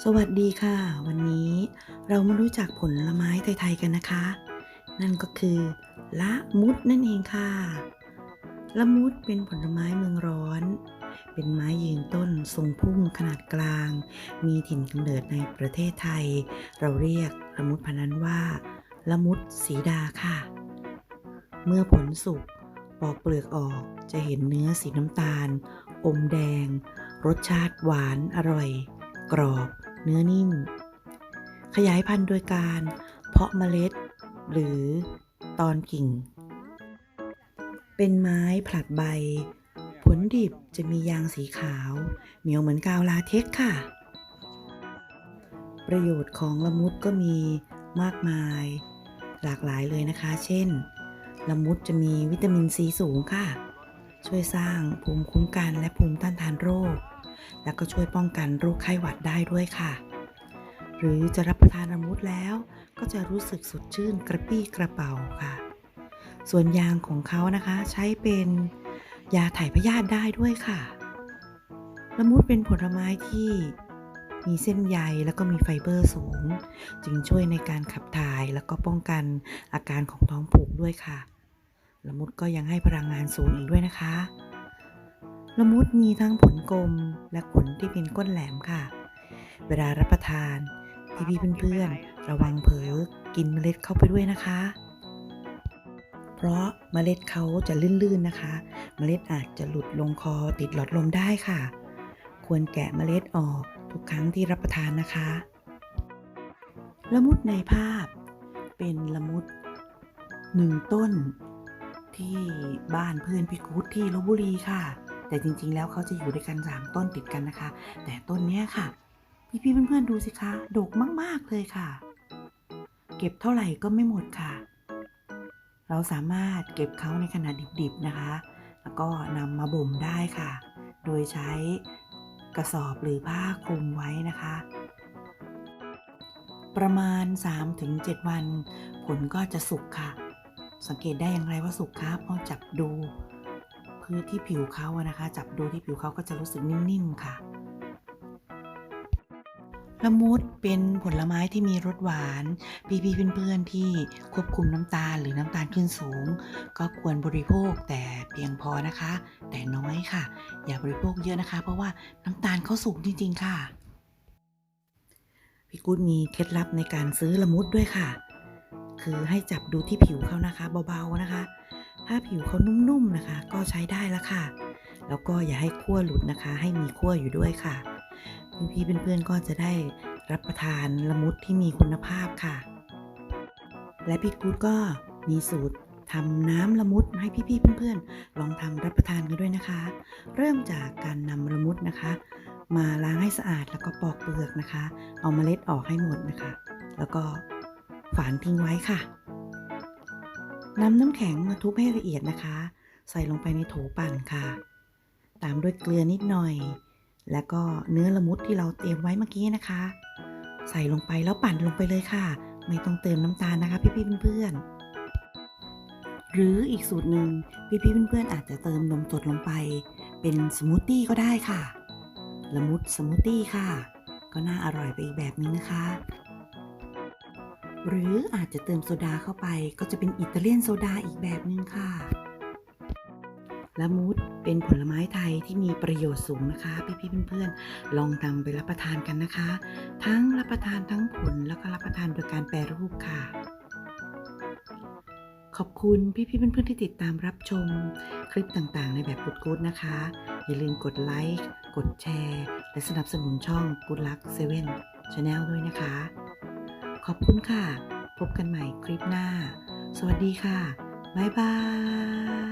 สวัสดีค่ะ วันนี้เรามารู้จักผลไม้ไทยๆกันนะคะ นั่นก็คือ ละมุดนั่นเองค่ะ ละมุดเป็นผลไม้เมืองร้อน เป็นไม้ยืนต้นทรงพุ่มขนาดกลาง มีถิ่นกำเนิดในประเทศไทย เราเรียกละมุดพันนั้นว่า ละมุดสีดาค่ะ เมื่อผลสุกปอกเปลือกออกจะเห็นเนื้อสีน้ำตาล อมแดง รสชาติหวานอร่อย กรอบ เนื้อนิ่ม ขยายพันธุ์โดยการเพาะเมล็ด หรือตอนกิ่ง เป็นไม้ผลัดใบ ผลดิบจะมียางสีขาว เหนียวเหมือนกาวลาเท็กค่ะ ประโยชน์ของละมุดก็มีมากมาย หลากหลายเลยนะคะ เช่น ละมุดจะมีวิตามินซีสูงค่ะ ช่วยสร้างภูมิคุ้มกันและภูมิต้านทานโรค แล้วก็ช่วยป้องกันโรคไข้หวัดได้ด้วยค่ะ หรือจะรับประทานละมุดแล้วก็จะรู้สึกสดชื่นกระปี้กระเป๋าค่ะ ส่วนยางของเขานะคะใช้เป็นยาถ่ายพยาธิได้ด้วยค่ะ ละมุดเป็นผลไม้ที่มีเส้นใยแล้วก็มีไฟเบอร์สูง จึงช่วยในการขับถ่ายแล้วก็ป้องกันอาการของท้องผูกด้วยค่ะ ละมุดก็ยังให้พลังงานสูงอีกด้วยนะคะ ละมุดมีทั้งผลกลมและผลที่เป็นก้นแหลมค่ะ เวลารับประทานพี่ๆเพื่อนๆ ระวังเผลอกินเมล็ดเข้าไปด้วยนะคะ เพราะเมล็ดเขาจะลื่นๆนะคะ เมล็ดอาจจะหลุดลงคอติดหลอดลมได้ค่ะ ควรแกะเมล็ดออกทุกครั้งที่รับประทานนะคะ ละมุดในภาพเป็นละมุดหนึ่งต้นที่บ้านเพื่อนพี่กู๊ดที่ลบบุรีค่ะ แต่จริงๆ แล้วเขาจะอยู่ด้วยกัน3ต้นติดกันนะคะ แต่ต้นเนี้ยค่ะ พี่ๆเพื่อนๆดูสิคะดกมากๆเลยค่ะ เก็บเท่าไหร่ก็ไม่หมดค่ะ เราสามารถเก็บเขาในขณะดิบๆนะคะ แล้วก็นำมาบ่มได้ค่ะ โดยใช้กระสอบหรือผ้าคลุมไว้นะคะ ประมาณ 3-7 วัน ผลก็จะสุกค่ะ สังเกตได้อย่างไรว่าสุกครับพราะจับดู พื้นที่ผิวเขาอะนะคะ จับดูที่ผิวเขาก็จะรู้สึกนิ่มๆค่ะ ละมุดเป็นผลไม้ที่มีรสหวาน พี่ๆเพื่อนๆที่ควบคุมน้ำตาลหรือน้ำตาลขึ้นสูง ก็ควรบริโภคแต่เพียงพอนะคะ แต่น้อยค่ะ อย่าบริโภคเยอะนะคะ เพราะว่าน้ำตาลเขาสูงจริงๆค่ะพี่กุ๊ดมีเคล็ดลับในการซื้อละมุดด้วยค่ะ คือให้จับดูที่ผิวเขานะคะ เบาๆนะคะ ถ้าผิวเขานุ่มๆนะคะ ก็ใช้ได้แล้วค่ะ แล้วก็อย่าให้ขั้วหลุดนะคะ ให้มีขั้วอยู่ด้วยค่ะพี่ๆเพื่อนๆก็จะได้รับประทานละมุดที่มีคุณภาพค่ะ และพี่กู๊ดก็มีสูตรทำน้ำละมุดให้พี่ๆเพื่อนๆ ลองทำรับประทานกันด้วยนะคะ เริ่มจากการนำละมุดนะคะ มาล้างให้สะอาดแล้วก็ปอกเปลือกนะคะ เอาเมล็ดออกให้หมดนะคะ แล้วก็ฝานทิ้งไว้ค่ะ นำน้ำแข็งมาทุบให้ละเอียดนะคะ ใส่ลงไปในโถปั่นค่ะ ตามด้วยเกลือนิดหน่อย แล้วก็เนื้อละมุดที่เราเตรียมไว้เมื่อกี้นะคะ ใส่ลงไปแล้วปั่นลงไปเลยค่ะ ไม่ต้องเติมน้ำตาลนะคะ พี่ๆเพื่อนๆหรืออีกสูตรหนึ่งพี่ๆเพื่อนๆอาจจะเติมนมสดลงไป เป็นสมูทตี้ก็ได้ค่ะ ละมุดสมูทตี้ค่ะ ก็น่าอร่อยไปอีกแบบนึงนะคะ หรืออาจจะเติมโซดาเข้าไปก็จะเป็นอิตาเลียนโซดาอีกแบบนึงค่ะ ละมุดเป็นผลไม้ไทยที่มีประโยชน์สูงนะคะ พี่ๆเพื่อนๆ ลองนำไปรับประทานกันนะคะ ทั้งรับประทานทั้งผลแล้วก็รับประทานโดยการแปรรูปค่ะ ขอบคุณพี่ๆเพื่อนๆที่ติดตามรับชมคลิปต่างๆ ในแบบกูดๆนะคะ อย่าลืมกดไลค์กดแชร์ และสนับสนุนช่อง Good Luck 7 Channel ด้วยนะคะ ขอบคุณค่ะ พบกันใหม่คลิปหน้า สวัสดีค่ะ บ๊ายบาย